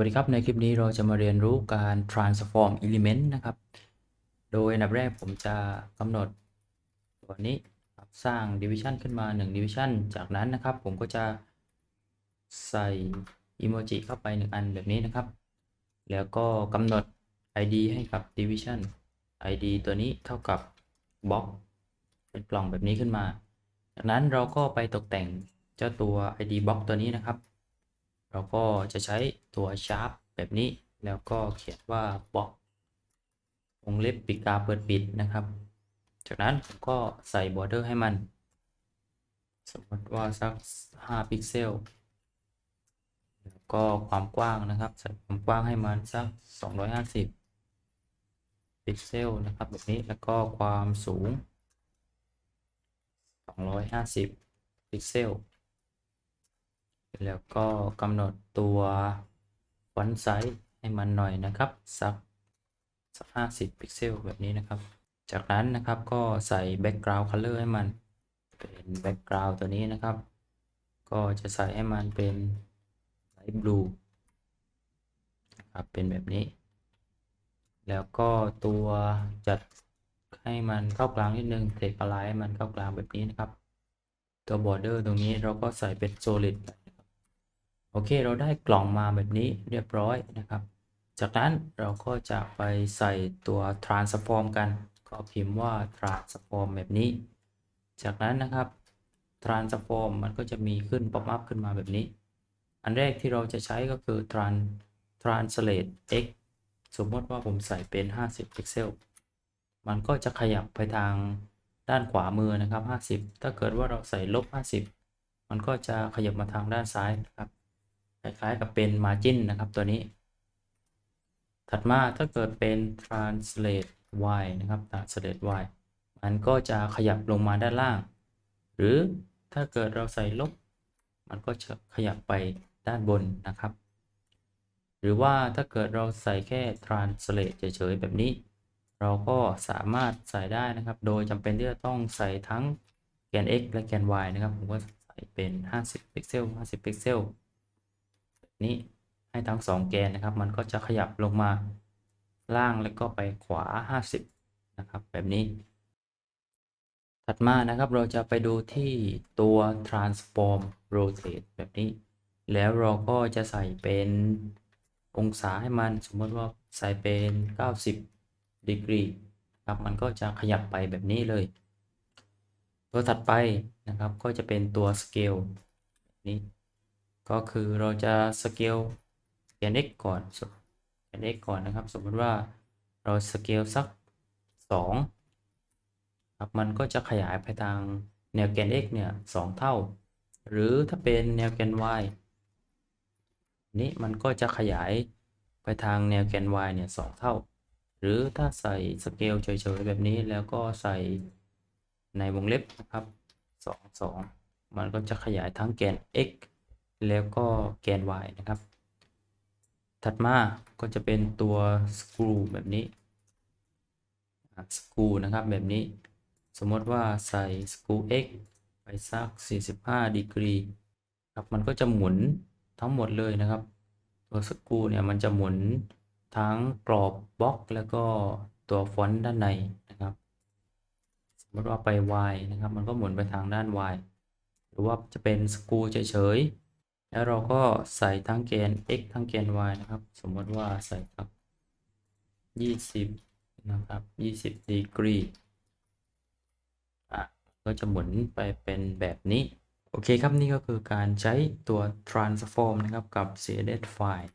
วัสดีครับ ในคลิปนี้เราจะมาเรียนรู้การ transform element นะครับ โดยอันดับแรกผมจะกำหนดตัวนี้สร้าง division ขึ้นมา 1 division จากนั้นนะครับ ผมก็จะใส่ emoji เข้าไป 1 อันแบบนี้นะครับ แล้วก็กำหนด id ให้กับ division id ตัวนี้เท่ากับ box เป็นกล่องแบบนี้ขึ้นมา จากนั้นเราก็ไปตกแต่งเจ้าตัว id box ตัวนี้นะครับ เราก็จะใช้ตัว sharp แบบนี้ แล้วก็เขียนว่า box วงเล็บปิดกาเปิดปิดนะครับ จากนั้นผมก็ใส่ border ให้มัน สมมติว่าสัก 5 พิกเซล แล้วก็ความกว้างนะครับ ใส่ความกว้างให้มันสัก 250 พิกเซลนะครับแบบนี้ แล้วก็ความสูง 250 พิกเซล แล้วก็กำหนดตัวฟอนต์ไซส์ให้มันหน่อยนะครับสักสักห้าสิบพิกเซลแบบนี้นะครับ จากนั้นนะครับก็ใส่ background color ให้มันเป็น background ตัวนี้นะครับ ก็จะใส่ให้มันเป็น light blue นะครับเป็นแบบนี้ แล้วก็ตัวจัดให้มันเข้ากลางนิดนึงเทคอะไรให้มันเข้ากลางแบบนี้นะครับ ตัว border ตรงนี้เราก็ใส่เป็น solid ไปน อเค เราได้กล่องมาแบบนี้เรียบร้อยนะครับ จากนั้นเราก็จะไปใส่ตัว transform กัน ก็พิมพ์ว่า transform แบบนี้ จากนั้นนะครับ transform มันก็จะมีขึ้น pop up ขึ้นมาแบบนี้ อันแรกที่เราจะใช้ก็คือ trans translate x สมมติว่าผมใส่เป็น 50 พิกเซล มันก็จะขยับไปทางด้านขวามือนะครับ 50 ถ้าเกิดว่าเราใส่ลบ 50 มันก็จะขยับมาทางด้านซ้ายนะครับ คล้ายๆกับเป็น margin นะครับตัวนี้ ถัดมาถ้าเกิดเป็น translate y นะครับ translate y มันก็จะขยับลงมาด้านล่าง หรือถ้าเกิดเราใส่ลบ มันก็จะขยับไปด้านบนนะครับ หรือว่าถ้าเกิดเราใส่แค่ translate เฉยๆแบบนี้ เราก็สามารถใส่ได้นะครับ โดยจำเป็นที่จะต้องใส่ทั้งแกน x และแกน y นะครับ ผมก็ใส่เป็น 50 พิกเซล 50 พิกเซล นี้ให้ทั้ง 2 แกนนะครับ มันก็จะขยับลงมาล่างแล้วก็ไปขวา 50 นะครับ แบบนี้ ถัดมานะครับเราจะไปดูที่ตัว transform rotate แบบนี้ แล้วเราก็จะใส่เป็นองศาให้มันสมมติว่าใส่เป็น 90 ดีกรีครับมันก็จะขยับไปแบบนี้เลย ตัวถัดไปนะครับก็จะเป็นตัว scale นี้ ก็คือเราจะ scale แกน x ก่อนแกน x ก่อนนะครับ สมมติว่าเรา scale สัก2ครับมันก็จะขยายไปทางแนวแกน x เนี่ย2เท่า หรือถ้าเป็นแนวแกน y นี้มันก็จะขยายไปทางแนวแกน y เนี่ย2เท่า หรือถ้าใส่สเกลเฉยๆแบบนี้แล้วก็ใส่ในวงเล็บนะครับ 2 2 มันก็จะขยายทั้งแกน x แล้วก็แกน y นะครับ ถัดมาก็จะเป็นตัว screw แบบนี้ screw นะครับแบบนี้ สมมติว่าใส่ screw x ไปสัก 45 ดีกรีครับมันก็จะหมุนทั้งหมดเลยนะครับ ตัวสกรูเนี่ยมันจะหมุนทั้งกรอบบล็อก แล้วก็ตัวฟอนต์ด้านในนะครับ สมมติว่าไป y นะครับ มันก็หมุนไปทางด้าน y หรือว่าจะเป็นสกรูเฉยๆ แล้วเราก็ใส่ทั้งแกน x ทั้งแกน y นะครับ สมมติว่าใส่สับ 20 นะครับ 20 ดีกรีอะก็จะหมุนไปเป็นแบบนี้ โอเคครับ นี่ก็คือการใช้ตัว transform นะครับ กับ CSS file